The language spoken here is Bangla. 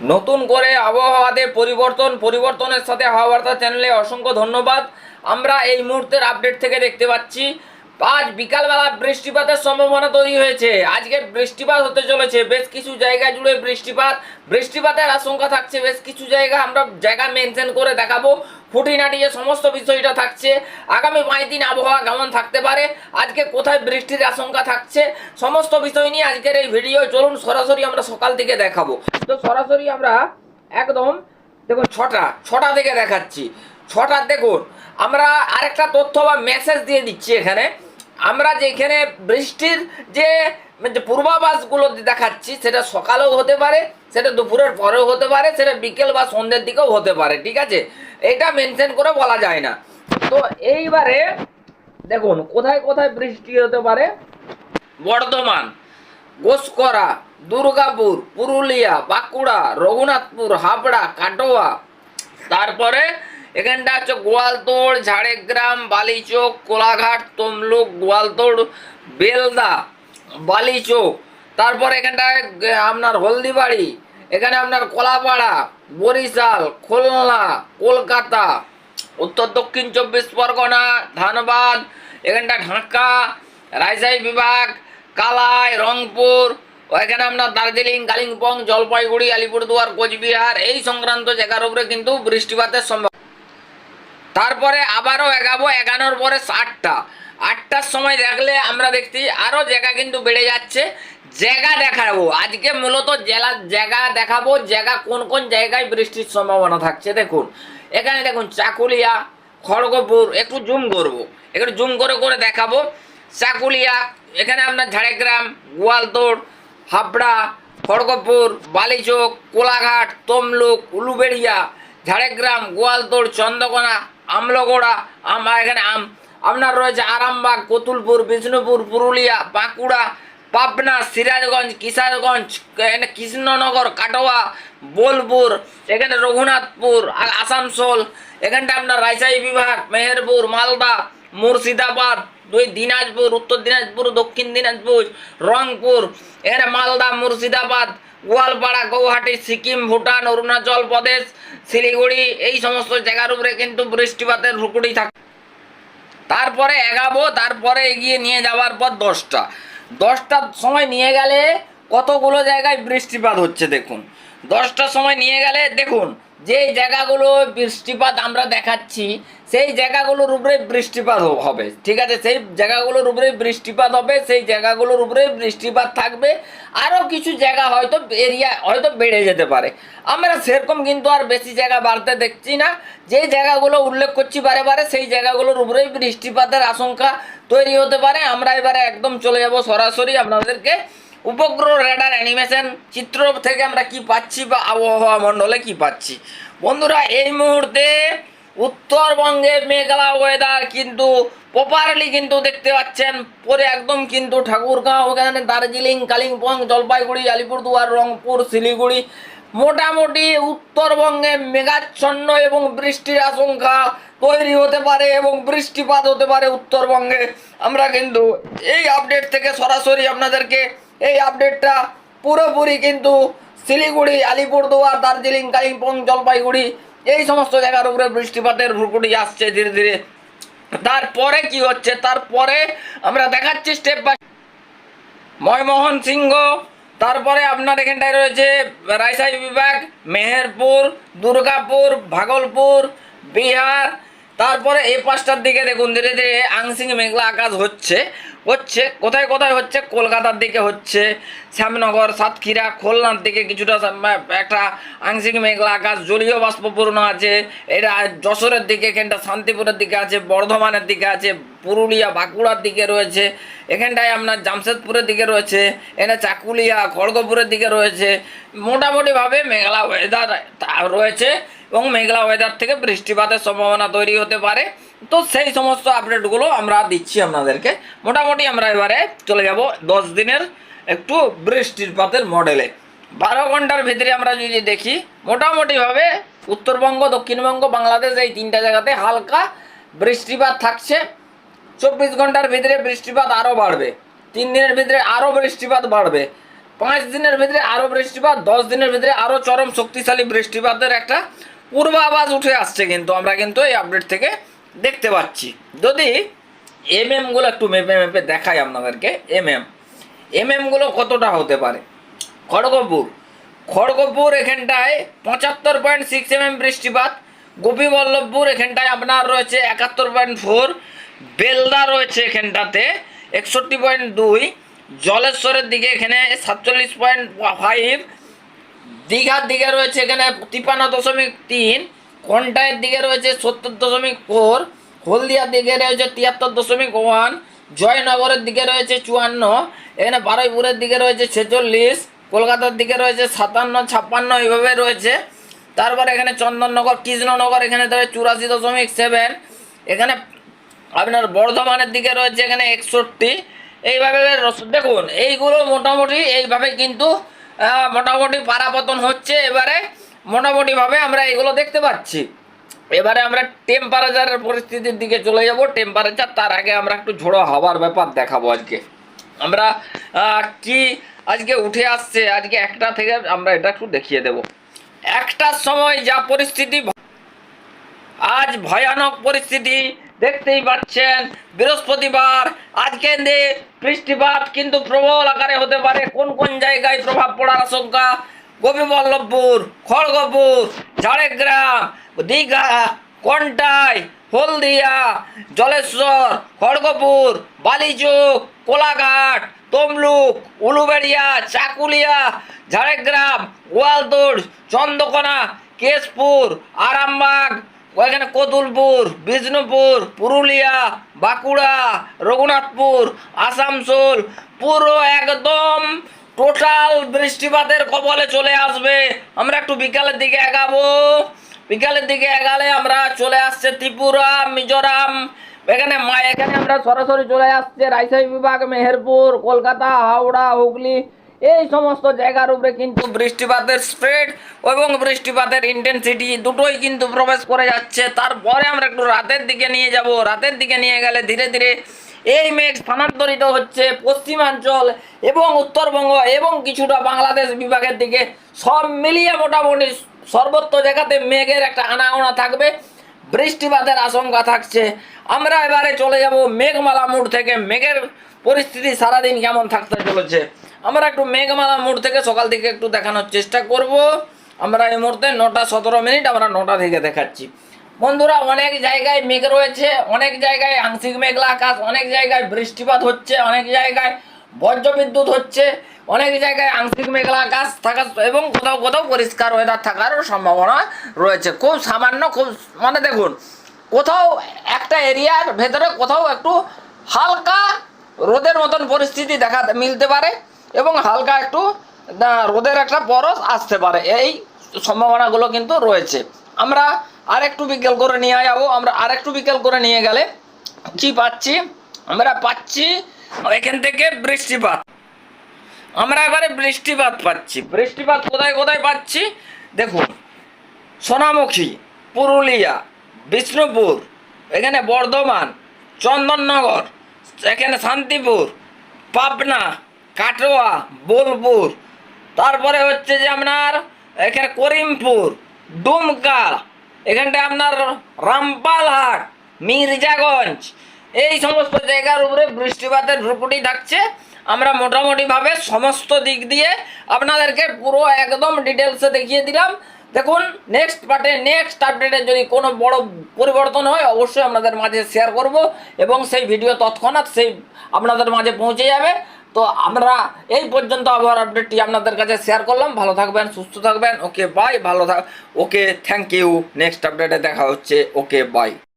নতুন করে আবহাওয়াতে পরিবর্তন, পরিবর্তনের সাথে হাওয়া বার্তা চ্যানেলে অসংখ্য ধন্যবাদ। আমরা এই মুহূর্তের আপডেট থেকে দেখতে পাচ্ছি আজ বিকালবেলা বৃষ্টিপাতের সম্ভাবনা তৈরি হয়েছে। আজকে বৃষ্টিপাত হতে চলেছে, বেশ কিছু জায়গা জুড়ে বৃষ্টিপাত। বৃষ্টিপাতের আশঙ্কা থাকছে, বেশ কিছু জায়গা আমরা জায়গা মেনশন করে দেখাবো। খুঁটিনাটি যে সমস্ত বিষয়টা থাকছে, আগামী পাঁচ দিন আবহাওয়া কেমন থাকতে পারে, আজকে কোথায় বৃষ্টির আশঙ্কা থাকছে, সমস্ত বিষয় নিয়ে আজকের এই ভিডিও চলুন সরাসরি আমরা সকাল থেকে দেখাবো। তো সরাসরি আমরা একদম, দেখুন, ছটা ছটা থেকে দেখাচ্ছি। ছটা, দেখুন, আমরা আরেকটা তথ্য বা মেসেজ দিয়ে দিচ্ছি এখানে। আমরা যেখানে বৃষ্টির যে যে পূর্বাভাসগুলো দেখাচ্ছি, সেটা সকালেও হতে পারে, সেটা দুপুরের পরেও হতে পারে, সেটা বিকেল বা সন্ধ্যের দিকেও হতে পারে, ঠিক আছে? এটা মেনশন করে বলা যায় না। তো এইবারে, দেখুন, কোথায় কোথায় বৃষ্টি হতে পারে? বর্ধমান, গোসকরা, দুর্গাপুর, পুরুলিয়া, বাঁকুড়া, রঘুনাথপুর, হাবড়া, কাটোয়া, তারপরে এখানটা হচ্ছে গোয়ালতোড়, ঝাড়গ্রাম, বালিচোক, কোলাঘাট, তমলুক, গোয়ালতোড়, বেলদা, বালিচোক। তারপর এখানটায় আপনার হলদিবাড়ি, এখানে আপনার কলাপাড়া, বরিশাল, খুলনা, কলকাতা, উত্তর দক্ষিণ চব্বিশ পরগনা, ধানবাদ, এখানটা ঢাকা, রাজশাহী বিভাগ, কালাই, রংপুর এখানে আপনার দার্জিলিং, কালিম্পং, জলপাইগুড়ি, আলিপুরদুয়ার, কোচবিহার, এই সংক্রান্ত জায়গার উপরে কিন্তু বৃষ্টিপাতের সম্ভাবনা তারপরে আবারও এগাবো, এগানোর পরে আটটা। আটটার সময় দেখলে আমরা দেখছি আরও জায়গা কিন্তু বেড়ে যাচ্ছে। জায়গা দেখাবো। আজকে মূলত জেলা জায়গা দেখাবো, জায়গা কোন কোন জায়গায় বৃষ্টির সম্ভাবনা থাকছে দেখুন। এখানে দেখুন চাকুলিয়া, খড়গপুর, একটু জুম করব। একটু জুম করে করে দেখাবো। চাকুলিয়া, এখানে আপনার ঝাড়গ্রাম, গোয়ালতোড়, হাবড়া, খড়গপুর, বালিচোক, কোলাঘাট, তমলুক, উলুবেড়িয়া, ঝাড়গ্রাম, গোয়ালতোড়, চন্দ্রকোনা আমলগোড়া আম এখানে আম। আপনার রয়েছে আরামবাগ, কতুলপুর, বিষ্ণুপুর, পুরুলিয়া, বাঁকুড়া, পাবনা, সিরাজগঞ্জ, কিশারগঞ্জ, এখানে কৃষ্ণনগর, কাটোয়া, বোলপুর, এখানে রঘুনাথপুর আসানসোল, এখানটা আপনার রাজশাহী বিভাগ, মেহেরপুর, মালদা, মুর্শিদাবাদ, দুই দিনাজপুর, উত্তর দিনাজপুর, দক্ষিণ দিনাজপুর, রংপুর, এখানে মালদা, মুর্শিদাবাদ গোয়ালপাড়া, গৌহাটি, সিকিম, ভুটান, অরুণাচল প্রদেশ, শিলিগুড়ি, এই সমস্ত জায়গার উপরে কিন্তু বৃষ্টিপাতের হুকুড়ি থাকে। তারপরে এগাবো, তারপরে এগিয়ে নিয়ে যাওয়ার পর দশটা। দশটার সময় নিয়ে গেলে কতগুলো জায়গায় বৃষ্টিপাত হচ্ছে দেখুন। দশটার সময় নিয়ে গেলে দেখুন যেই জায়গাগুলো বৃষ্টিপাত আমরা দেখাচ্ছি, সেই জায়গাগুলোর উপরে বৃষ্টিপাত হবে, ঠিক আছে? সেই জায়গাগুলোর উপরে বৃষ্টিপাত হবে, সেই জায়গাগুলোর উপরে বৃষ্টিপাত থাকবে। আরও কিছু জায়গা হয়তো এরিয়া হয়তো বেড়ে যেতে পারে। আমরা সেরকম কিন্তু আর বেশি জায়গা বাড়তে দেখছি না। যেই জায়গাগুলো উল্লেখ করছি বারে বারে, সেই জায়গাগুলোর উপরেই বৃষ্টিপাতের আশঙ্কা তৈরি হতে পারে। আমরা এবারে একদম চলে যাব সরাসরি আপনাদেরকে। উপগ্রহ রেডার অ্যানিমেশন চিত্র থেকে আমরা কি পাচ্ছি বা আবহাওয়া মণ্ডলে কি পাচ্ছি? বন্ধুরা, এই মুহূর্তে উত্তরবঙ্গে মেঘলা ওয়েদার কিন্তু প্রপারলি কিন্তু দেখতে পাচ্ছেন। পরে একদম কিন্তু ঠাকুরগাঁও ওখানে দার্জিলিং, কালিম্পং, জলপাইগুড়ি, আলিপুরদুয়ার, রংপুর, শিলিগুড়ি মোটামুটি উত্তরবঙ্গে মেঘাচ্ছন্ন এবং বৃষ্টির আশঙ্কা তৈরি হতে পারে এবং বৃষ্টিপাত হতে পারে উত্তরবঙ্গে। আমরা কিন্তু এই আপডেট থেকে সরাসরি আপনাদেরকে এই আপডেটটা পুরোপুরি কিন্তু শিলিগুড়ি, আলিপুরদুয়ার, দার্জিলিং, কালিম্পং, জলপাইগুড়ি, এই সমস্ত জায়গার উপরে বৃষ্টিপাতের ভুরকুটি আসছে ধীরে ধীরে। তারপরে কি হচ্ছে? তারপরে আমরা দেখাচ্ছি স্টেপ বাই ময়মোহন সিংহ, তারপরে আপনার এখানটায় রয়েছে রাজশাহী বিভাগ, মেহেরপুর, দুর্গাপুর, ভাগলপুর, বিহার তারপরে এই পাঁচটার দিকে দেখুন, ধীরে ধীরে আংশিক মেঘলা আকাশ হচ্ছে। হচ্ছে, কোথায় কোথায় হচ্ছে? কলকাতার দিকে হচ্ছে, শ্যামনগর, সাতক্ষীরা, খুলনার দিকে কিছুটা একটা আংশিক মেঘলা আকাশ, জলীয় বাষ্পপূর্ণ আছে। এটা যশোরের দিকে এখানটা, শান্তিপুরের দিকে আছে, বর্ধমানের দিকে আছে, পুরুলিয়া, বাঁকুড়ার দিকে রয়েছে। এখানটায় আপনার জামশেদপুরের দিকে রয়েছে এখানে চাকুলিয়া, খড়গপুরের দিকে রয়েছে। মোটামুটিভাবে মেঘলা ওয়েদার রয়েছে। এবং মেঘলা ওয়েদার থেকে বৃষ্টিপাতের সম্ভাবনা তৈরি হতে পারে। তো সেই সমস্ত আপডেটগুলো আমরা দিচ্ছি আপনাদেরকে। মোটামুটি আমরা এবারে চলে যাব দশ দিনের একটু বৃষ্টিপাতের মডেলে বারো ঘণ্টার ভিতরে আমরা যদি দেখি, মোটামুটিভাবে উত্তরবঙ্গ, দক্ষিণবঙ্গ, বাংলাদেশ এই তিনটা জায়গাতে হালকা বৃষ্টিপাত থাকছে। চব্বিশ ঘণ্টার ভিতরে বৃষ্টিপাত আরও বাড়বে। তিন দিনের ভিতরে আরও বৃষ্টিপাত বাড়বে। পাঁচ দিনের ভিতরে আরও বৃষ্টিপাত, দশ দিনের ভিতরে আরও চরম শক্তিশালী বৃষ্টিপাতের একটা পূর্বাভাস উঠে আসছে কিন্তু, আমরা কিন্তু এই আপডেট থেকে দেখতে পাচ্ছি। যদি এম এমগুলো একটু মেপে মেপে দেখাই আপনাদেরকে এম এম এম এমগুলো কতটা হতে পারে? খড়গপুর খড়গপুর এখানটায় পঁচাত্তর পয়েন্ট সিক্স এম এম বৃষ্টিপাত, গোপীবল্লভপুর এখানটায় আপনার রয়েছে একাত্তর পয়েন্ট ফোর বেলদা রয়েছে এখানটাতে একষট্টি পয়েন্ট দুই, জলেশ্বরের দিকে এখানে সাতচল্লিশ পয়েন্ট ফাইভ দীঘার দিকে রয়েছে এখানে তিপ্পান্ন দশমিক তিন কন্টায়ের দিকে রয়েছে সত্তর দশমিক ফোর হলদিয়ার দিকে রয়েছে তিয়াত্তর দশমিক ওয়ান জয়নগরের দিকে রয়েছে চুয়ান্ন, এখানে বারুইপুরের দিকে রয়েছে ছেচল্লিশ, কলকাতার দিকে রয়েছে সাতান্ন, ছাপ্পান্ন, এইভাবে রয়েছে। তারপরে এখানে চন্দননগর, কৃষ্ণনগর, এখানে রয়েছে চুরাশি দশমিক সেভেন এখানে আপনার বর্ধমানের দিকে রয়েছে এখানে একষট্টি, এইভাবে দেখুন, এইগুলো মোটামুটি এইভাবে কিন্তু মোটামুটি পারাপতন হচ্ছে এবারে। মোটামুটিভাবে আমরা এগুলো দেখতে পাচ্ছি। এবারে আমরা টেম্পারেচারের পরিস্থিতির দিকে চলে যাব। টেম্পারেচার তার আগে আমরা একটু ঝোড়ো হওয়ার ব্যাপার দেখাবো আজকে। আমরা কি আজকে উঠে আসছে? আজকে একটা থেকে আমরা এটা একটু দেখিয়ে দেব। একটার সময় যা পরিস্থিতি, আজ ভয়ানক পরিস্থিতি দেখতেই পাচ্ছেন, বৃহস্পতিবার আজকে দিয়ে বৃষ্টিপাত কিন্তু প্রবল আকারে হতে পারে। কোন কোন জায়গায় প্রভাব পড়ার আশঙ্কা? গোপীবল্লভপুর, খড়গপুর, ঝাড়গ্রাম, দীঘা, কন্টাই, হলদিয়া, জলেশ্বর, খড়গপুর, বালিচুক, কোলাঘাট, তমলুক, উলুবেড়িয়া, চাকুলিয়া, ঝাড়গ্রাম গোয়ালদোড় চন্দ্রকোনা, কেশপুর, আরামবাগ ওইখানে কতুলপুর বিষ্ণুপুর, পুরুলিয়া, বাঁকুড়া, রঘুনাথপুর আসানসোল পুরো একদম টোটাল বৃষ্টিপাতের কবলে চলে আসবে। আমরা একটু বিকালের দিকে এগাবো। বিকালের দিকে এগালে আমরা চলে আসছে ত্রিপুরা, মিজোরাম। এখানে মা এখানে আমরা সরাসরি চলে আসছে রাজশাহী বিভাগ, মেহেরপুর, কলকাতা, হাওড়া, হুগলি এই সমস্ত জায়গার উপরে কিন্তু বৃষ্টিপাতের স্প্রেড এবং বৃষ্টিপাতের ইন্টেন্সিটি দুটোই কিন্তু প্রবেশ করে যাচ্ছে। তারপরে আমরা একটু রাতের দিকে নিয়ে যাব। রাতের দিকে নিয়ে গেলে ধীরে ধীরে এই মেঘ স্থানান্তরিত হচ্ছে পশ্চিমাঞ্চল এবং উত্তরবঙ্গ এবং কিছুটা বাংলাদেশ বিভাগের দিকে। সব মিলিয়ে মোটামুটি সর্বত্র জায়গাতে মেঘের একটা আনাগোনা থাকবে। বৃষ্টিপাতের আশঙ্কা থাকছে। আমরা এবারে চলে যাব মেঘমালা মোড় থেকে। মেঘের পরিস্থিতি সারাদিন কেমন থাকতে চলেছে? আমরা একটু মেঘমালা মোড় থেকে সকাল থেকে একটু দেখানোর চেষ্টা করব। আমরা এই মুহূর্তে নটা সতেরো মিনিট আমরা নটা থেকে দেখাচ্ছি। বন্ধুরা, অনেক জায়গায় মেঘ রয়েছে, অনেক জায়গায় আংশিক মেঘলা আকাশ, অনেক জায়গায় বৃষ্টিপাত হচ্ছে, অনেক জায়গায় বজ্রবিদ্যুৎ হচ্ছে, অনেক জায়গায় আংশিক মেঘলা আকাশ থাকা এবং কোথাও কোথাও পরিষ্কার ওয়েদার থাকারও সম্ভাবনা রয়েছে। খুব সামান্য, খুব মানে দেখুন, কোথাও একটা এরিয়ার ভেতরে কোথাও একটু হালকা রোদের মতন পরিস্থিতি দেখা মিলতে পারে এবং হালকা একটু রোদের একটা পরশ আসতে পারে। এই সম্ভাবনাগুলো কিন্তু রয়েছে। আমরা আরেকটু বিকেল করে নিয়ে যাব। আমরা আরেকটু বিকেল করে নিয়ে গেলে কি পাচ্ছি? আমরা পাচ্ছি এখান থেকে বৃষ্টিপাত। আমরা এবারে বৃষ্টিপাত পাচ্ছি। বৃষ্টিপাত কোথায় কোথায় পাচ্ছি? দেখুন, সোনামুখী, পুরুলিয়া, বিষ্ণুপুর, এখানে বর্ধমান, চন্দননগর, এখানে শান্তিপুর, পাবনা, কাটোয়া, বোলপুর। তারপরে হচ্ছে যে আপনার এখানে করিমপুর, ডুমকা এখানটা আপনার রামপালহাট, মির্জাগঞ্জ এই সমস্ত জায়গার উপরে বৃষ্টিপাতের ভ্রুকুটি থাকছে। আমরা মোটামুটিভাবে সমস্ত দিক দিয়ে আপনাদেরকে পুরো একদম ডিটেলসে দেখিয়ে দিলাম। দেখুন নেক্সট পার্টে নেক্সট আপডেটে যদি কোনো বড় পরিবর্তন হয়, অবশ্যই আপনাদের মাঝে শেয়ার করব এবং সেই ভিডিও তৎক্ষণাৎ সেই আপনাদের মাঝে পৌঁছে যাবে। তো আমরা এই পর্যন্ত আবহাওয়ার আপডেটটি আপনাদের কাছে শেয়ার করলাম। ভালো থাকবেন, সুস্থ থাকবেন। ওকে বাই ভালো থাক ওকে থ্যাংক ইউ নেক্সট আপডেটে দেখা হচ্ছে। Okay bye